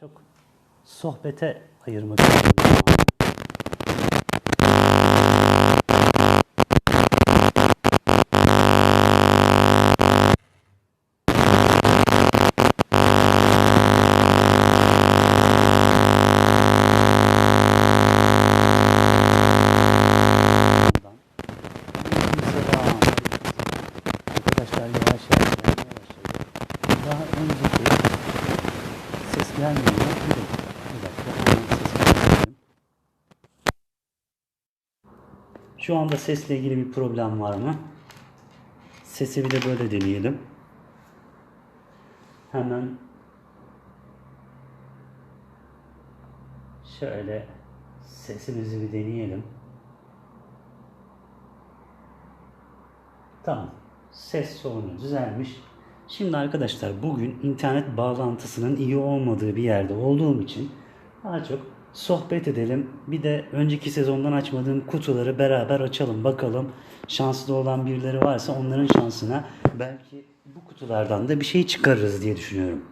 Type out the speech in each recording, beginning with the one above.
çok sohbete ayırmak istiyorum. Anda sesle ilgili bir problem var mı? Sesi bir de böyle deneyelim. Hemen şöyle sesimizi bir deneyelim. Tamam. Ses sorunu düzelmiş. Şimdi arkadaşlar bugün internet bağlantısının iyi olmadığı bir yerde olduğum için daha çok sohbet edelim. Bir de önceki sezondan açmadığım kutuları beraber açalım. Bakalım şanslı olan birileri varsa onların şansına belki bu kutulardan da bir şey çıkarırız diye düşünüyorum.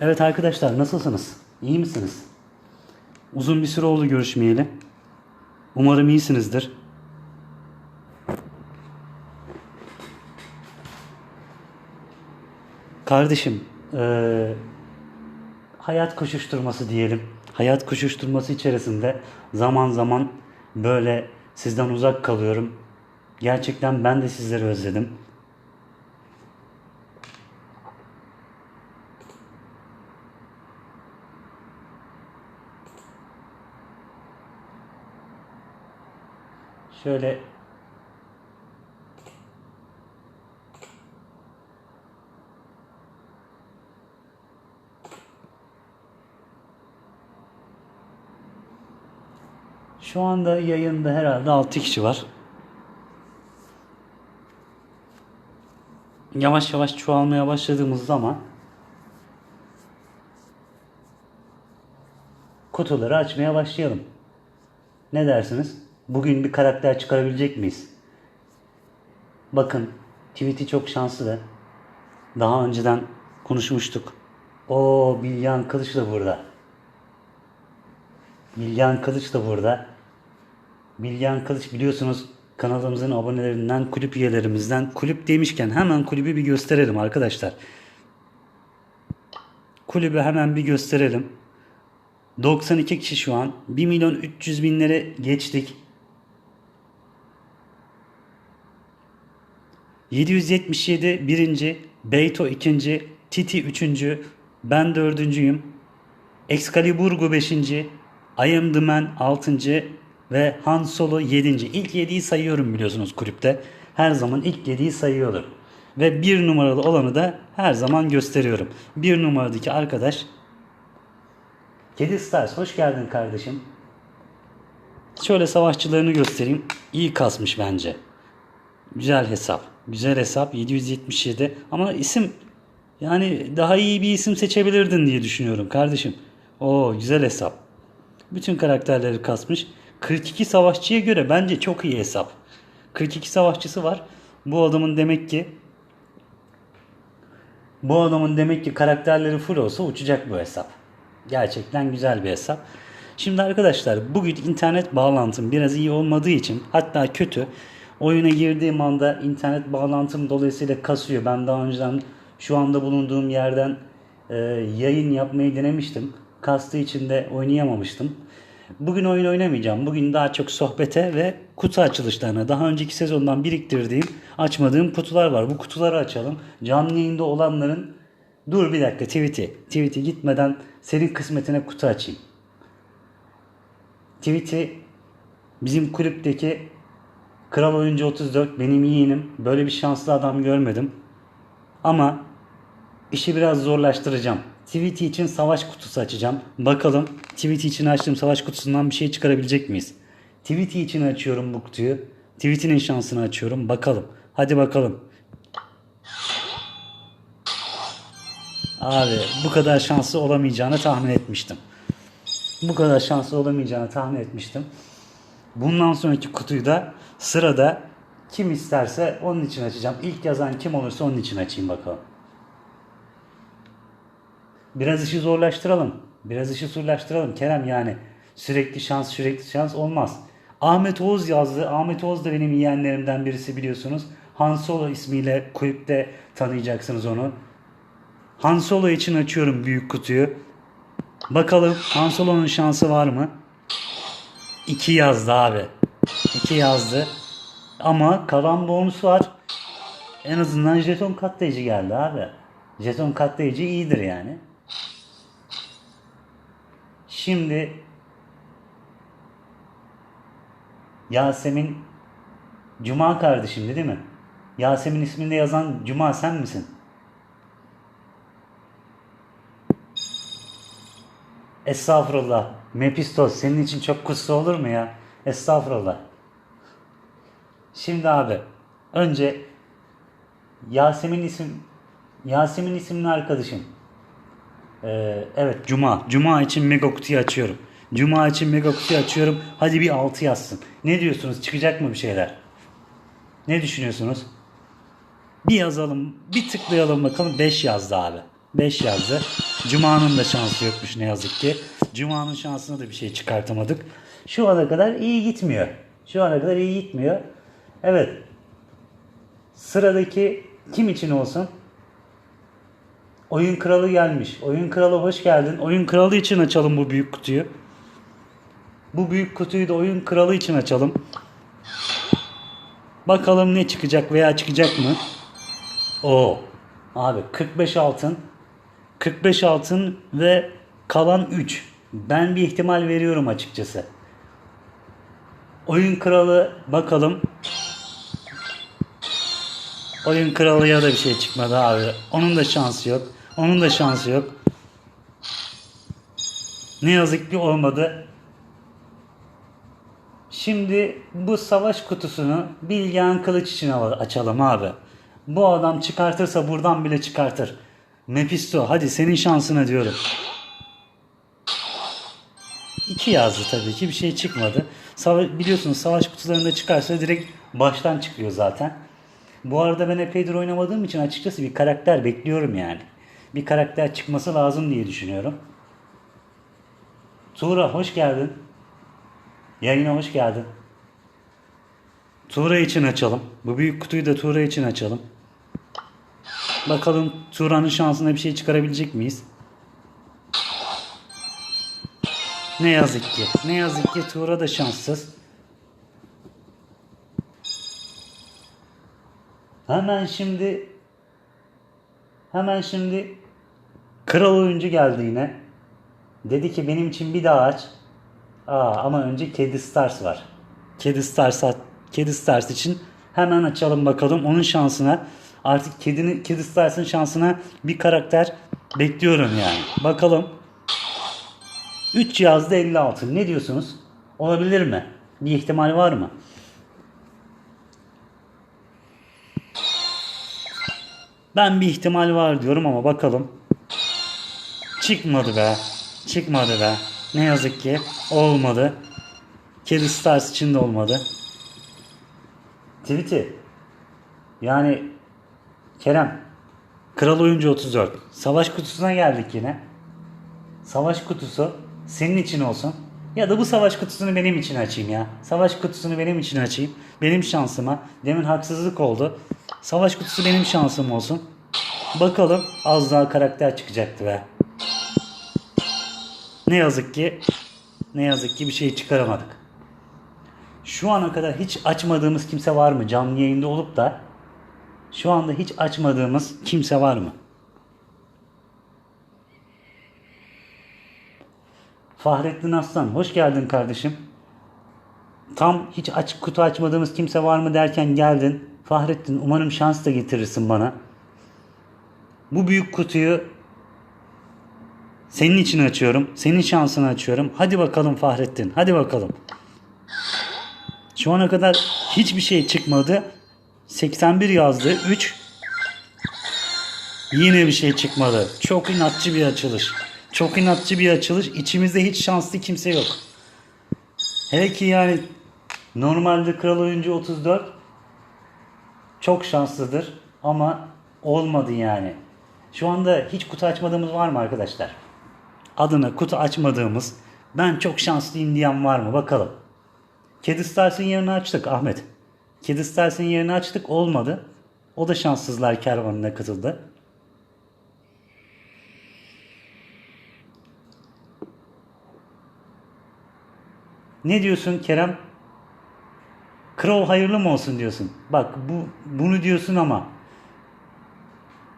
Evet arkadaşlar nasılsınız? İyi misiniz? Uzun bir süre oldu görüşmeyeli. Umarım iyisinizdir. Kardeşim, eee, hayat koşuşturması diyelim. Hayat koşuşturması içerisinde zaman zaman böyle sizden uzak kalıyorum. Gerçekten ben de sizleri özledim. Şöyle Şu anda yayında herhalde 6 kişi var. Yavaş yavaş çoğalmaya başladığımız zaman kutuları açmaya başlayalım. Ne dersiniz? Bugün bir karakter çıkarabilecek miyiz? Bakın tweet'i çok şanslı. Daha önceden konuşmuştuk. O Bilyan Kılıç da burada. Bilyan Kılıç da burada. Bilyan Kılıç biliyorsunuz kanalımızın abonelerinden, kulüp üyelerimizden. Kulüp demişken hemen kulübü bir gösterelim arkadaşlar. Kulübü hemen bir gösterelim. 92 kişi şu an. 1 milyon 300 binleri geçtik. 777 birinci, Beyto ikinci, Titi üçüncü, ben dördüncüyüm. Excaliburgu beşinci, I am the man altıncı ve Han Solo yedinci. İlk yediyi sayıyorum biliyorsunuz kulüpte. Her zaman ilk yediyi sayıyorum. Ve bir numaralı olanı da her zaman gösteriyorum. Bir numaradaki arkadaş Kedi Stars hoş geldin kardeşim. Şöyle savaşçılarını göstereyim. İyi kasmış bence. Güzel hesap. Güzel hesap 777 ama isim yani daha iyi bir isim seçebilirdin diye düşünüyorum kardeşim. O güzel hesap. Bütün karakterleri kasmış. 42 savaşçıya göre bence çok iyi hesap. 42 savaşçısı var. Bu adamın demek ki bu adamın demek ki karakterleri full olsa uçacak bu hesap. Gerçekten güzel bir hesap. Şimdi arkadaşlar bugün internet bağlantım biraz iyi olmadığı için hatta kötü. Oyuna girdiğim anda internet bağlantım dolayısıyla kasıyor. Ben daha önceden şu anda bulunduğum yerden e, yayın yapmayı denemiştim. Kastığı için de oynayamamıştım. Bugün oyun oynamayacağım. Bugün daha çok sohbete ve kutu açılışlarına. Daha önceki sezondan biriktirdiğim, açmadığım kutular var. Bu kutuları açalım. Canlı yayında olanların Dur bir dakika tweet'i. Tweet'i gitmeden senin kısmetine kutu açayım. Tweet'i bizim kulüpteki Kral Oyuncu 34 benim yeğenim. Böyle bir şanslı adam görmedim. Ama işi biraz zorlaştıracağım. Tweet'i için savaş kutusu açacağım. Bakalım Tweet'i için açtığım savaş kutusundan bir şey çıkarabilecek miyiz? Tweet'i için açıyorum bu kutuyu. Tweet'inin şansını açıyorum. Bakalım. Hadi bakalım. Abi bu kadar şanslı olamayacağını tahmin etmiştim. Bu kadar şanslı olamayacağını tahmin etmiştim. Bundan sonraki kutuyu da sırada Kim isterse onun için açacağım. İlk yazan kim olursa onun için açayım bakalım. Biraz işi zorlaştıralım. Biraz işi zorlaştıralım Kerem yani. Sürekli şans sürekli şans olmaz. Ahmet Oğuz yazdı. Ahmet Oğuz da benim yeğenlerimden birisi biliyorsunuz. Han Solo ismiyle kulüpte tanıyacaksınız onu. Han Solo için açıyorum büyük kutuyu. Bakalım Han Solo'nun şansı var mı? 2 yazdı abi. 2 yazdı. Ama kalan bonus var. En azından jeton katlayıcı geldi abi. Jeton katlayıcı iyidir yani. Şimdi Yasemin Cuma kardeşimdi değil mi? Yasemin isminde yazan Cuma sen misin? Estağfurullah. Mepistos senin için çok kutsal olur mu ya? Estağfurullah. Şimdi abi önce Yasemin isim Yasemin isimli arkadaşım. Ee, evet Cuma. Cuma için mega kutuyu açıyorum. Cuma için mega kutuyu açıyorum. Hadi bir 6 yazsın. Ne diyorsunuz? Çıkacak mı bir şeyler? Ne düşünüyorsunuz? Bir yazalım, bir tıklayalım bakalım. 5 yazdı abi. 5 yazdı. Cuma'nın da şansı yokmuş ne yazık ki. Cuma'nın şansına da bir şey çıkartamadık. Şu ana kadar iyi gitmiyor. Şu ana kadar iyi gitmiyor. Evet. Sıradaki kim için olsun? Oyun kralı gelmiş. Oyun kralı hoş geldin. Oyun kralı için açalım bu büyük kutuyu. Bu büyük kutuyu da oyun kralı için açalım. Bakalım ne çıkacak veya çıkacak mı? O abi 45 altın 45 altın ve kalan 3. Ben bir ihtimal veriyorum açıkçası. Oyun kralı bakalım. Oyun kralıya da bir şey çıkmadı abi. Onun da şansı yok. Onun da şansı yok. Ne yazık ki olmadı. Şimdi bu savaş kutusunu Bilgehan Kılıç için al- açalım abi. Bu adam çıkartırsa buradan bile çıkartır. Mephisto hadi senin şansına diyorum. İki yazdı tabii ki bir şey çıkmadı. Sava- biliyorsunuz savaş kutularında çıkarsa direkt baştan çıkıyor zaten. Bu arada ben epeydir oynamadığım için açıkçası bir karakter bekliyorum yani. Bir karakter çıkması lazım diye düşünüyorum. Tuğra hoş geldin. Yayına hoş geldin. Tuğra için açalım. Bu büyük kutuyu da Tuğra için açalım. Bakalım Tuğra'nın şansına bir şey çıkarabilecek miyiz? Ne yazık ki. Ne yazık ki Tuğra da şanssız. Hemen şimdi hemen şimdi kral oyuncu geldi yine. Dedi ki benim için bir daha aç. Aa, ama önce Kedi Stars var. Kedi Stars Kedi Stars için hemen açalım bakalım onun şansına. Artık kedinin Kedi Stars'ın şansına bir karakter bekliyorum yani. Bakalım. 3 yazdı 56. Ne diyorsunuz? Olabilir mi? Bir ihtimal var mı? Ben bir ihtimal var diyorum ama bakalım. Çıkmadı be. Çıkmadı be. Ne yazık ki olmadı. Kedi Stars için de olmadı. Tweet'i. Yani Kerem. Kral Oyuncu 34. Savaş kutusuna geldik yine. Savaş kutusu senin için olsun. Ya da bu savaş kutusunu benim için açayım ya. Savaş kutusunu benim için açayım. Benim şansıma. Demin haksızlık oldu. Savaş kutusu benim şansım olsun. Bakalım az daha karakter çıkacaktı be. Ne yazık ki ne yazık ki bir şey çıkaramadık. Şu ana kadar hiç açmadığımız kimse var mı? Canlı yayında olup da şu anda hiç açmadığımız kimse var mı? Fahrettin Aslan hoş geldin kardeşim. Tam hiç açık kutu açmadığımız kimse var mı derken geldin. Fahrettin umarım şans da getirirsin bana. Bu büyük kutuyu senin için açıyorum. Senin şansını açıyorum. Hadi bakalım Fahrettin. Hadi bakalım. Şu ana kadar hiçbir şey çıkmadı. 81 yazdı. 3. Yine bir şey çıkmadı. Çok inatçı bir açılış. Çok inatçı bir açılış. İçimizde hiç şanslı kimse yok. Hele ki yani normalde kral oyuncu 34 çok şanslıdır ama olmadı yani. Şu anda hiç kutu açmadığımız var mı arkadaşlar? Adına kutu açmadığımız ben çok şanslıyım diyen var mı? Bakalım. Kedi Stars'ın yerini açtık Ahmet. Kedi Stars'ın yerini açtık olmadı. O da şanssızlar kervanına katıldı. Ne diyorsun Kerem? Crow hayırlı mı olsun diyorsun. Bak bu bunu diyorsun ama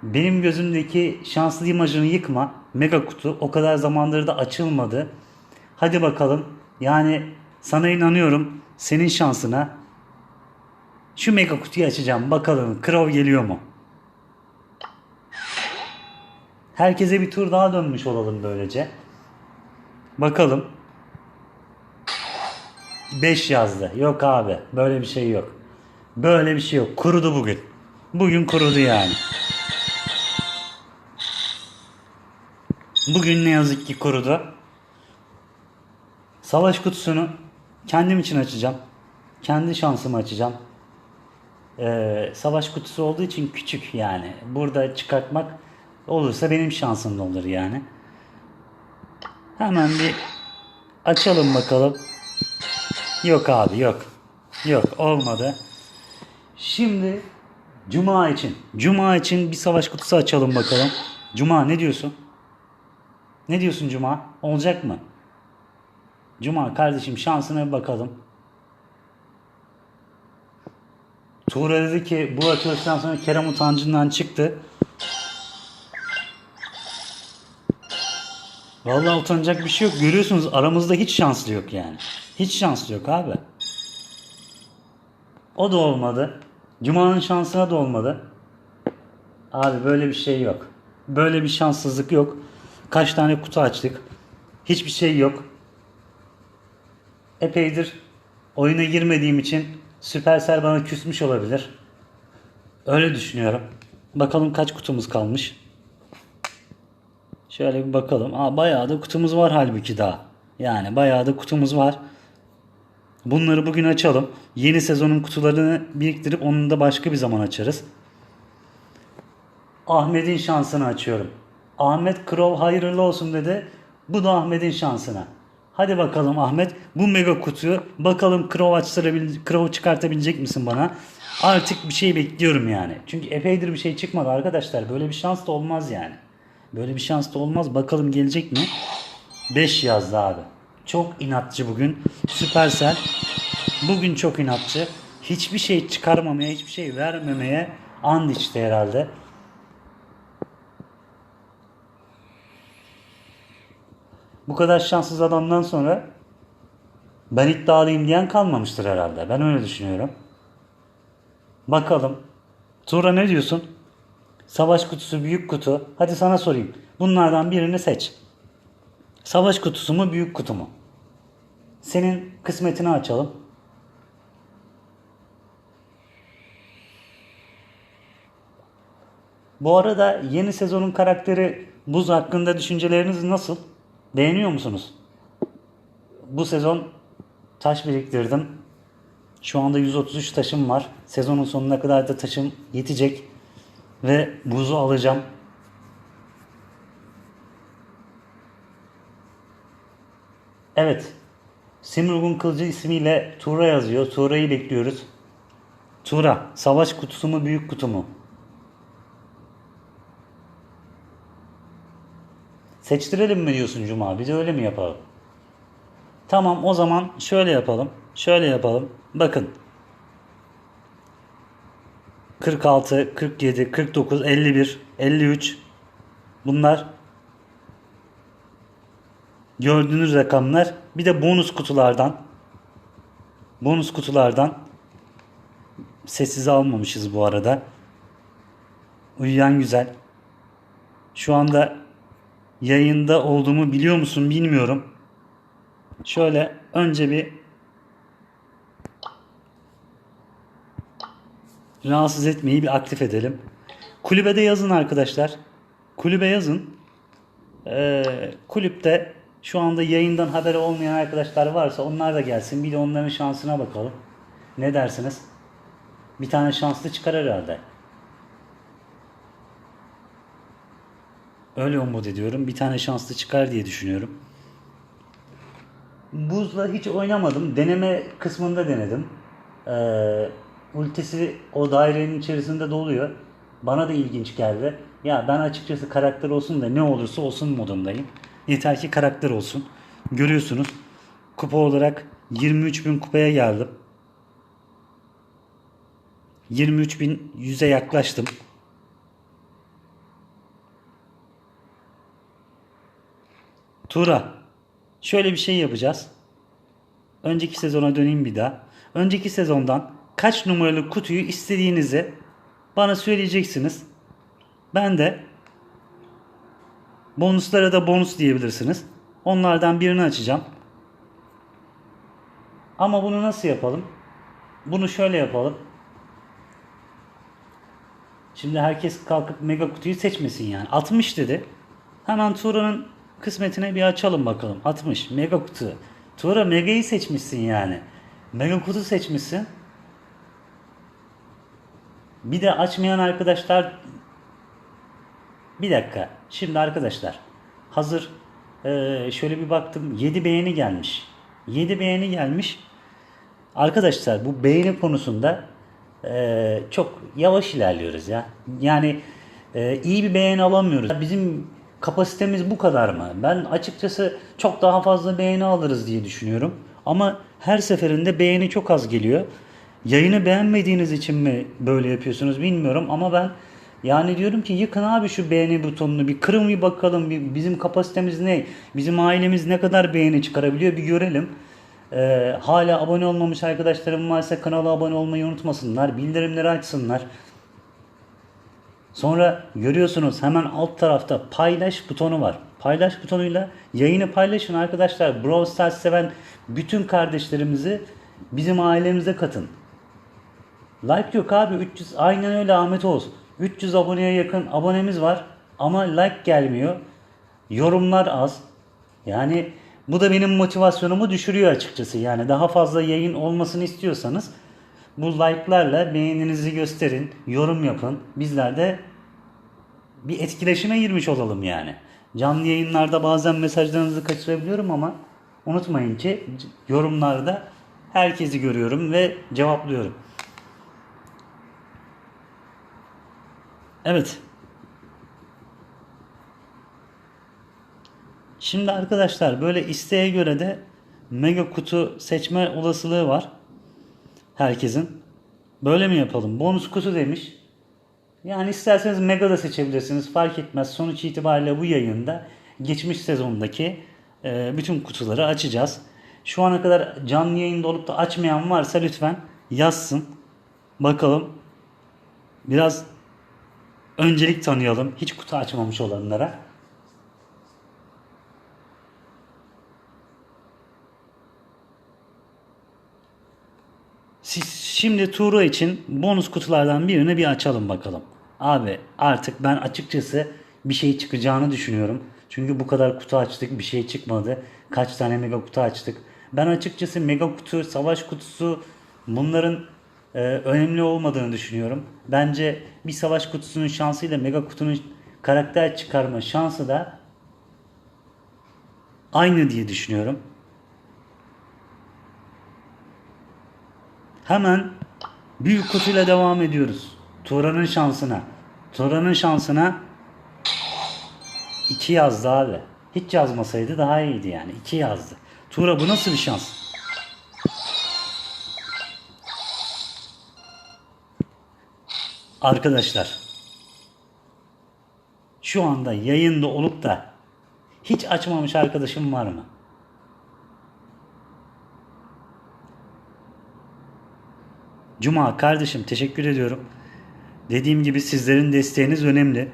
benim gözümdeki şanslı imajını yıkma. Mega kutu o kadar zamandır da açılmadı. Hadi bakalım. Yani sana inanıyorum. Senin şansına. Şu mega kutuyu açacağım. Bakalım Crow geliyor mu? Herkese bir tur daha dönmüş olalım böylece. Bakalım. 5 yazdı. Yok abi. Böyle bir şey yok. Böyle bir şey yok. Kurudu bugün. Bugün kurudu yani. Bugün ne yazık ki kurudu. Savaş kutusunu kendim için açacağım. Kendi şansımı açacağım. Ee, savaş kutusu olduğu için küçük yani. Burada çıkartmak olursa benim şansım da olur yani. Hemen bir açalım bakalım. Yok abi yok. Yok olmadı. Şimdi Cuma için. Cuma için bir savaş kutusu açalım bakalım. Cuma ne diyorsun? Ne diyorsun Cuma? Olacak mı? Cuma kardeşim şansına bir bakalım. Tuğra dedi ki bu açılıştan sonra Kerem utancından çıktı. Vallahi utanacak bir şey yok. Görüyorsunuz aramızda hiç şanslı yok yani. Hiç şanslı yok abi. O da olmadı. Cuma'nın şansına da olmadı. Abi böyle bir şey yok. Böyle bir şanssızlık yok. Kaç tane kutu açtık. Hiçbir şey yok. Epeydir oyuna girmediğim için Supercell bana küsmüş olabilir. Öyle düşünüyorum. Bakalım kaç kutumuz kalmış. Şöyle bir bakalım. Aa, bayağı da kutumuz var halbuki daha. Yani bayağı da kutumuz var. Bunları bugün açalım. Yeni sezonun kutularını biriktirip onu da başka bir zaman açarız. Ahmet'in şansını açıyorum. Ahmet Crow hayırlı olsun dedi. Bu da Ahmet'in şansına. Hadi bakalım Ahmet bu mega kutuyu bakalım Crow açtırabil Crow çıkartabilecek misin bana? Artık bir şey bekliyorum yani. Çünkü epeydir bir şey çıkmadı arkadaşlar. Böyle bir şans da olmaz yani. Böyle bir şans da olmaz. Bakalım gelecek mi? 5 yazdı abi. Çok inatçı bugün. Süpersel. Bugün çok inatçı. Hiçbir şey çıkarmamaya, hiçbir şey vermemeye and içti herhalde. Bu kadar şanssız adamdan sonra ben iddialıyım diyen kalmamıştır herhalde. Ben öyle düşünüyorum. Bakalım. Tura ne diyorsun? Savaş kutusu, büyük kutu. Hadi sana sorayım. Bunlardan birini seç. Savaş kutusu mu, büyük kutu mu? Senin kısmetini açalım. Bu arada yeni sezonun karakteri Buz hakkında düşünceleriniz nasıl? Beğeniyor musunuz? Bu sezon taş biriktirdim. Şu anda 133 taşım var. Sezonun sonuna kadar da taşım yetecek. Ve buzu alacağım. Evet. Simurg'un kılıcı ismiyle Tura yazıyor. Tura'yı bekliyoruz. Tura, savaş kutusu mu büyük kutu mu? Seçtirelim mi diyorsun Cuma? Biz öyle mi yapalım? Tamam o zaman şöyle yapalım. Şöyle yapalım. Bakın. 46, 47, 49, 51, 53. Bunlar gördüğünüz rakamlar. Bir de bonus kutulardan. Bonus kutulardan sessiz almamışız bu arada. Uyuyan güzel. Şu anda yayında olduğumu biliyor musun bilmiyorum. Şöyle önce bir rahatsız etmeyi bir aktif edelim. Kulübede yazın arkadaşlar. Kulübe yazın. Ee, kulüpte şu anda yayından haberi olmayan arkadaşlar varsa onlar da gelsin. Bir de onların şansına bakalım. Ne dersiniz? Bir tane şanslı çıkar herhalde. Öyle umut ediyorum. Bir tane şanslı çıkar diye düşünüyorum. Buzla hiç oynamadım. Deneme kısmında denedim. Ee, ultisi o dairenin içerisinde doluyor. Bana da ilginç geldi. Ya ben açıkçası karakter olsun da ne olursa olsun modundayım. Yeter ki karakter olsun. Görüyorsunuz kupa olarak 23.000 kupaya geldim. 23.100'e yaklaştım. Tura, şöyle bir şey yapacağız. Önceki sezona döneyim bir daha. Önceki sezondan kaç numaralı kutuyu istediğinizi bana söyleyeceksiniz. Ben de bonuslara da bonus diyebilirsiniz. Onlardan birini açacağım. Ama bunu nasıl yapalım? Bunu şöyle yapalım. Şimdi herkes kalkıp mega kutuyu seçmesin yani. 60 dedi. Hemen Tuğra'nın kısmetine bir açalım bakalım. 60 mega kutu. Tuğra mega'yı seçmişsin yani. Mega kutu seçmişsin. Bir de açmayan arkadaşlar bir dakika. Şimdi arkadaşlar hazır eee, şöyle bir baktım 7 beğeni gelmiş. 7 beğeni gelmiş. Arkadaşlar bu beğeni konusunda eee, çok yavaş ilerliyoruz ya. Yani eee, iyi bir beğeni alamıyoruz. Bizim kapasitemiz bu kadar mı? Ben açıkçası çok daha fazla beğeni alırız diye düşünüyorum. Ama her seferinde beğeni çok az geliyor. Yayını beğenmediğiniz için mi böyle yapıyorsunuz bilmiyorum ama ben yani diyorum ki yıkın abi şu beğeni butonunu bir kırın bir bakalım bir, bizim kapasitemiz ne? Bizim ailemiz ne kadar beğeni çıkarabiliyor bir görelim. Ee, hala abone olmamış arkadaşlarım varsa kanala abone olmayı unutmasınlar. Bildirimleri açsınlar. Sonra görüyorsunuz hemen alt tarafta paylaş butonu var. Paylaş butonuyla yayını paylaşın arkadaşlar. Brawl Stars seven bütün kardeşlerimizi bizim ailemize katın. Like yok abi 300 aynen öyle Ahmet Oğuz. 300 aboneye yakın abonemiz var ama like gelmiyor. Yorumlar az. Yani bu da benim motivasyonumu düşürüyor açıkçası. Yani daha fazla yayın olmasını istiyorsanız bu like'larla beğeninizi gösterin, yorum yapın. Bizler de bir etkileşime girmiş olalım yani. Canlı yayınlarda bazen mesajlarınızı kaçırabiliyorum ama unutmayın ki yorumlarda herkesi görüyorum ve cevaplıyorum. Evet. Şimdi arkadaşlar böyle isteğe göre de mega kutu seçme olasılığı var. Herkesin. Böyle mi yapalım? Bonus kutu demiş. Yani isterseniz mega da seçebilirsiniz. Fark etmez. Sonuç itibariyle bu yayında geçmiş sezondaki e, bütün kutuları açacağız. Şu ana kadar canlı yayında olup da açmayan varsa lütfen yazsın. Bakalım. Biraz öncelik tanıyalım. Hiç kutu açmamış olanlara. Siz şimdi Tuğra için bonus kutulardan birini bir açalım bakalım. Abi artık ben açıkçası bir şey çıkacağını düşünüyorum. Çünkü bu kadar kutu açtık bir şey çıkmadı. Kaç tane mega kutu açtık. Ben açıkçası mega kutu, savaş kutusu bunların e, önemli olmadığını düşünüyorum. Bence bir savaş kutusunun şansıyla mega kutunun karakter çıkarma şansı da aynı diye düşünüyorum. Hemen büyük kutuyla devam ediyoruz. Turan'ın şansına. Turan'ın şansına 2 yazdı abi. Hiç yazmasaydı daha iyiydi yani. 2 yazdı. Tura bu nasıl bir şans? Arkadaşlar şu anda yayında olup da hiç açmamış arkadaşım var mı? Cuma kardeşim teşekkür ediyorum. Dediğim gibi sizlerin desteğiniz önemli.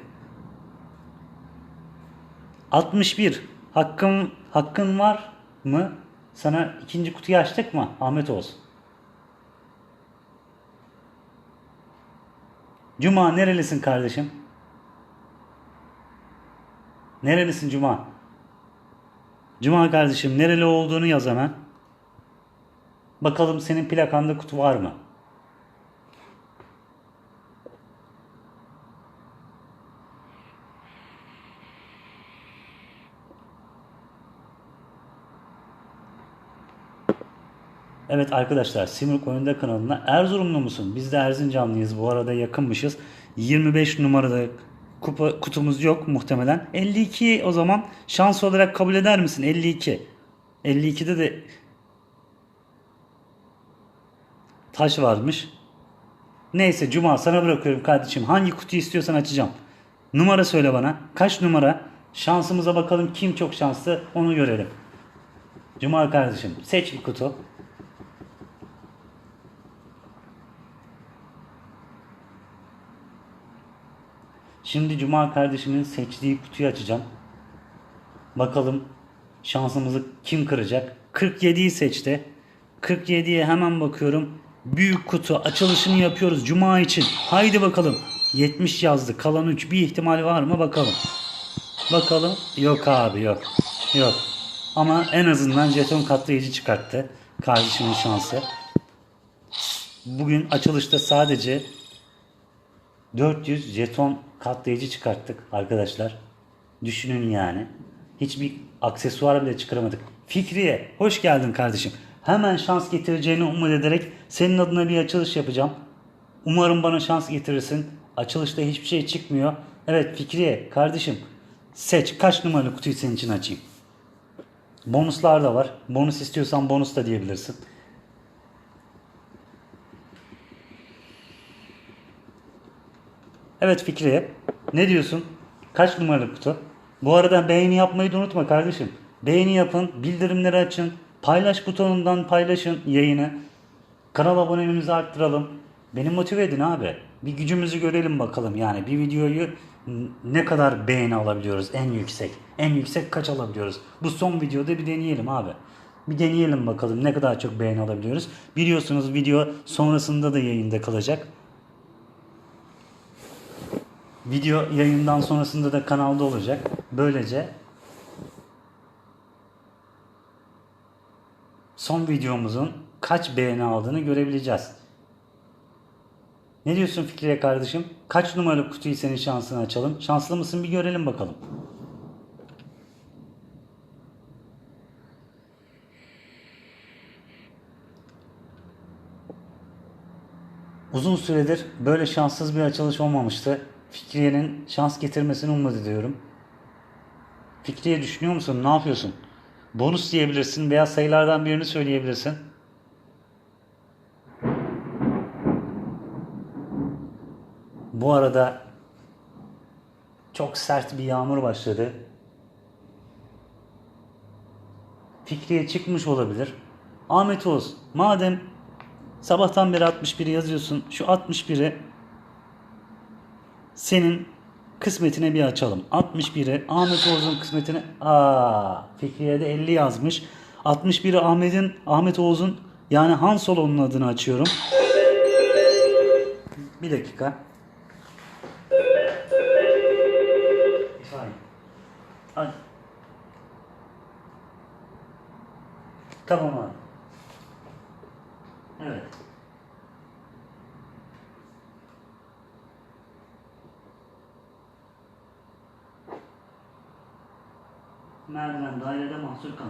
61. Hakkın hakkın var mı? Sana ikinci kutuyu açtık mı? Ahmet olsun. Cuma nerelisin kardeşim? Nerelisin Cuma? Cuma kardeşim nereli olduğunu yaz hemen. Bakalım senin plakanda kutu var mı? Evet arkadaşlar Simurg Oyunda kanalına Erzurumlu musun? Biz de Erzincanlıyız bu arada yakınmışız. 25 numarada kupa kutumuz yok muhtemelen. 52 o zaman şans olarak kabul eder misin? 52. 52'de de taş varmış. Neyse Cuma sana bırakıyorum kardeşim. Hangi kutuyu istiyorsan açacağım. Numara söyle bana. Kaç numara? Şansımıza bakalım kim çok şanslı onu görelim. Cuma kardeşim seç bir kutu. Şimdi Cuma kardeşimin seçtiği kutuyu açacağım. Bakalım şansımızı kim kıracak? 47'yi seçti. 47'ye hemen bakıyorum. Büyük kutu açılışını yapıyoruz Cuma için. Haydi bakalım. 70 yazdı. Kalan 3 bir ihtimal var mı bakalım. Bakalım. Yok abi yok. Yok. Ama en azından jeton katlayıcı çıkarttı. Kardeşimin şansı. Bugün açılışta sadece 400 jeton katlayıcı çıkarttık arkadaşlar. Düşünün yani. Hiçbir aksesuar bile çıkaramadık. Fikriye hoş geldin kardeşim. Hemen şans getireceğini umut ederek senin adına bir açılış yapacağım. Umarım bana şans getirirsin. Açılışta hiçbir şey çıkmıyor. Evet Fikriye kardeşim seç kaç numaralı kutuyu senin için açayım. Bonuslar da var. Bonus istiyorsan bonus da diyebilirsin. Evet Fikriye. Ne diyorsun? Kaç numaralı kutu? Bu arada beğeni yapmayı da unutma kardeşim. Beğeni yapın, bildirimleri açın, paylaş butonundan paylaşın yayını. Kanal aboneliğimizi arttıralım. Beni motive edin abi. Bir gücümüzü görelim bakalım yani. Bir videoyu ne kadar beğeni alabiliyoruz en yüksek. En yüksek kaç alabiliyoruz? Bu son videoda bir deneyelim abi. Bir deneyelim bakalım ne kadar çok beğeni alabiliyoruz. Biliyorsunuz video sonrasında da yayında kalacak. Video yayından sonrasında da kanalda olacak. Böylece son videomuzun kaç beğeni aldığını görebileceğiz. Ne diyorsun Fikriye kardeşim? Kaç numaralı kutuyu senin şansına açalım? Şanslı mısın bir görelim bakalım. Uzun süredir böyle şanssız bir açılış olmamıştı. Fikriye'nin şans getirmesini umut ediyorum. Fikriye düşünüyor musun? Ne yapıyorsun? Bonus diyebilirsin veya sayılardan birini söyleyebilirsin. Bu arada çok sert bir yağmur başladı. Fikriye çıkmış olabilir. Ahmet Oğuz, madem sabahtan beri 61 yazıyorsun, şu 61'i senin kısmetine bir açalım. 61'i Ahmet Oğuz'un kısmetine aa Fikriye de 50 yazmış. 61'i Ahmet'in Ahmet Oğuz'un yani Han Solo'nun adını açıyorum. Bir dakika. Hayır. Hadi. Tamam abi. 这是干